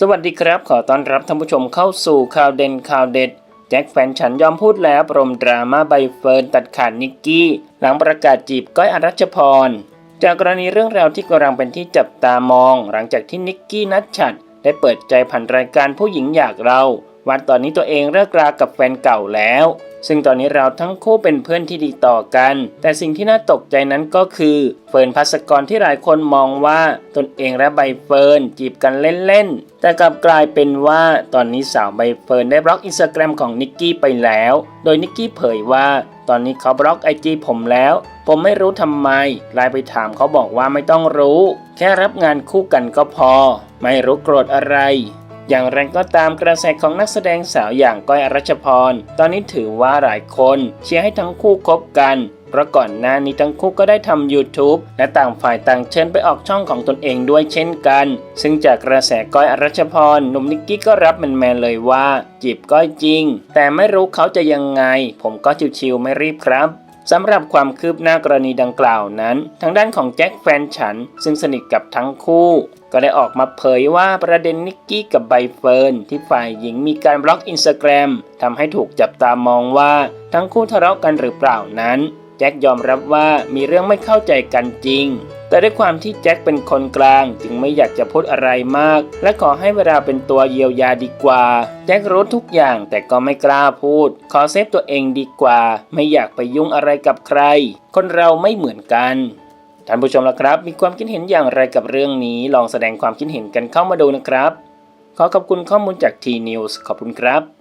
สวัสดีครับ ขอต้อนรับท่านผู้ชมเข้าสู่ข่าวเด่นข่าวเด็ด แจ็คแฟนฉันยอมพูดแล้วปรมดราม่าใบเฟิร์นตัดขาดนิกกี้ หลังประกาศจีบก้อยอรัชพร จากกรณีเรื่องราวที่กำลังเป็นที่จับตามอง หลังจากที่นิกกี้นัดฉัดได้เปิดใจผ่านรายการผู้หญิงอยากเรา ว่าตอนนี้ตัวเองเลิกรากับแฟนเก่าแล้ว ซึ่งตอนนี้เราทั้งคู่เป็นเพื่อนที่ดีต่อกัน แต่สิ่งที่น่าตกใจนั้นก็คือ เฟิร์นพัสกรที่หลายคนมองว่าตนเองและใบเฟิร์นจีบกันเล่นๆ แต่กลับกลายเป็นว่าตอนนี้สาวใบเฟิร์นได้บล็อกอินสตาแกรมของนิกกี้ไปแล้ว โดยนิกกี้เผยว่า ตอนนี้เขาบล็อกไอจีผมแล้วผมไม่รู้ทำไมไลน์ไปถามเขาบอกว่าไม่ต้องรู้ แค่รับงานคู่กันก็พอ ไม่รู้โกรธอะไร อย่างไรก็ตามกระแสของนักแสดงสาวอย่างก้อยอรัชพร ตอนนี้ถือว่าหลายคนเชียร์ให้ทั้งคู่คบกันเพราะก่อนหน้านี้ทั้งคู่ก็ได้ทำ YouTube และต่างฝ่ายต่างเชิญไปออกช่องของตนเองด้วยเช่นกัน ซึ่งจากกระแสก้อยอรัชพรหนุ่มนิกกี้ก็รับแมนๆเลยว่า จีบก้อยจริง แต่ไม่รู้เขาจะยังไง ผมก็ชิวๆไม่รีบครับ สำหรับความคืบหน้ากรณีดังกล่าวนั้น ทางด้านของแจ็คแฟนฉัน ซึ่งสนิทกับทั้งคู่ ก็ได้ออกมาเผยว่าประเด็นนิกกี้กับใบเฟิร์นที่ฝ่ายหญิงมีการบล็อกอินสตาแกรมทำให้ถูกจับตามองว่าทั้งคู่ทะเลาะกันหรือเปล่านั้น แจ็คยอมรับว่ามีเรื่องไม่เข้าใจกันจริง แต่ด้วยความที่แจ็คเป็นคนกลาง จึงไม่อยากจะพูดอะไรมาก และขอให้เวลาเป็นตัวเยียวยาดีกว่า แจ็ครู้ทุกอย่างแต่ก็ไม่กล้าพูด ขอเซฟตัวเองดีกว่า ไม่อยากไปยุ่งอะไรกับใคร คนเราไม่เหมือนกันท่านผู้ชมล่ะครับ มีความคิดเห็นอย่างไรกับเรื่องนี้ ลองแสดงความคิดเห็นกันเข้ามาดูนะครับ ขอขอบคุณข้อมูลจาก T News ขอบคุณครับ